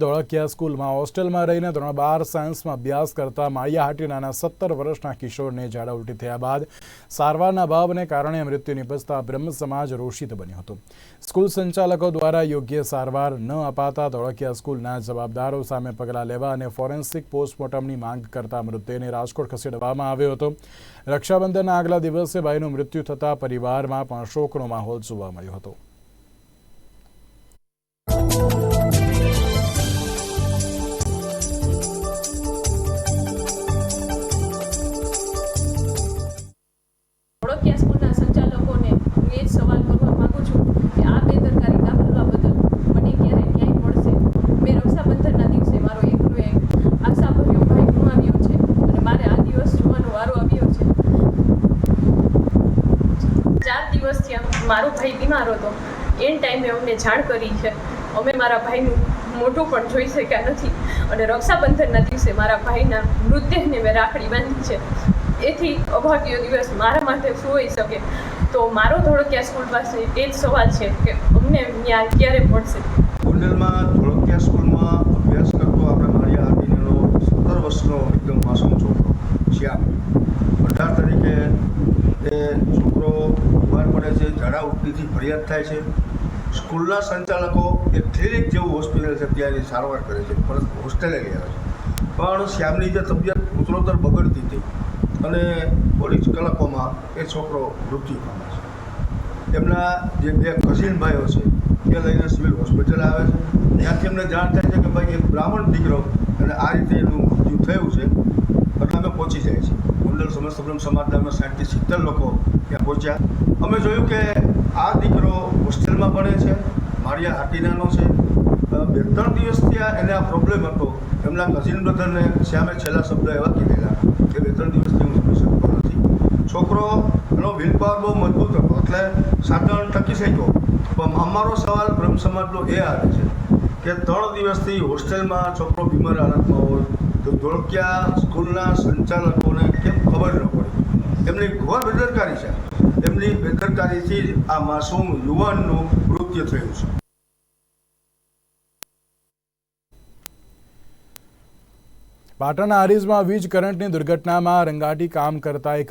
ધોળકિયા સ્કૂલમાં હોસ્ટેલમાં રહીને ધોરણ બાર સાયન્સમાં અભ્યાસ કરતા માળિયાહાટીનાના સત્તર વર્ષના કિશોરને ઝાડા થયા બાદ સારવારના અભાવને કારણે મૃત્યુ નિપજતા બ્રહ્મ સમાજ રોષિત બન્યો હતો. સ્કૂલ સંચાલકો દ્વારા યોગ્ય સારવાર ન અપાતા ધોળકિયા સ્કૂલના જવાબદારો સામે પગલાં લેવા અને ફોરેન્સિક પોસ્ટમોર્ટમની માંગ કરતા મૃતદેહને રાજકોટ ખસેડવામાં આવ્યો હતો. રક્ષાબંધનના આગલા દિવસે ભાઈનું મૃત્યુ થતાં પરિવારમાં પણ શોકનો માહોલ જોવા મળ્યો હતો. એ જ સવાલ કરવા માગું છું કે આ બેદરકારી દાખલવા બદલ મને ક્યારે ન્યાય મળશે? મેં રક્ષાબંધનના દિવસે મારો એકનો એક આશાભર્યો ભાઈ ગુમાવ્યો છે અને મારે આ દિવસ જોવાનો વારો આવ્યો છે. ચાર દિવસથી મારો ભાઈ બીમાર હતો. એન ટાઈમે અમને જાણ કરી છે. અમે મારા ભાઈનું મોટું પણ જોઈ શક્યા નથી અને રક્ષાબંધનના દિવસે મારા ભાઈના મૃતદેહને મેં રાખડી બાંધી છે. એથી અભાગ્ય દિવસ મારા માટે શું હોઈ શકે. તો મારો ધોળકિયા સ્કૂલ પાસે એ જ સવાલ છે કે અમને ન્યાય ક્યારે મળશે? ગોંડલમાં ધોળકિયા સ્કૂલમાં અભ્યાસ કરતો આપણે માળિયા હાટીનેનો સત્તર વર્ષનો એકદમ માસૂમ છોકરો, શ્યામ. અઢાર તરીકે એ છોકરો બીમાર પડે છે, ઝાડા ઉલટીથી ફરિયાદ થાય છે. સ્કૂલના સંચાલકો એ ક્લિનિક જેવું હોસ્પિટલ છે ત્યાં સારવાર કરે છે, પરંતુ હોસ્ટેલે ગયા છે. પણ શ્યામની જે તબિયત ઉત્તરોત્તર બગડતી હતી અને જ કલાકોમાં એ છોકરો મૃત્યુ પામે છે. એમના જે બે કઝિન ભાઈઓ છે, એ લઈને સિવિલ હોસ્પિટલ આવે છે. ત્યાંથી એમને જાણ થાય છે કે ભાઈ એક બ્રાહ્મણ દીકરો, અને આ રીતે એનું મૃત્યુ થયું છે, એટલે અમે પહોંચી જાય છે. કુંડલ સમસ્ત બ્રહ્મ સમાજના સાઠથી સિત્તેર લોકો ત્યાં પહોંચ્યા. અમે જોયું કે આ દીકરો હોસ્ટેલમાં ભણે છે, માળિયા હાટીનાનો છે બે ત્રણ દિવસથી આ એને આ પ્રોબ્લેમ હતો. એમના કઝિન બ્રધરને શ્યામે છેલ્લા શબ્દ એવા કીધેલા કે બે ત્રણ દિવસથી હું જમી શકતો નથી. છોકરો એનો વિલ પાવર બહુ મજબૂત હતો, એટલે સાધારણ ટકી શક્યો પણ અમારો સવાલ બ્રહ્મ સમાજનો એ આવે છે કે ત્રણ દિવસથી હોસ્ટેલમાં છોકરો બીમાર હાલતમાં હોય, તો ધોળકિયા સ્કૂલના સંચાલકોને કેમ ખબર ન પડે? એમની ઘોર બેદરકારી છે. એમની બેદરકારીથી આ માસૂમ યુવાનનું મૃત્યુ થયું છે. પાટણના હારીજમાં વીજ કરંટની દુર્ઘટનામાં રંગાટી કામ કરતા એક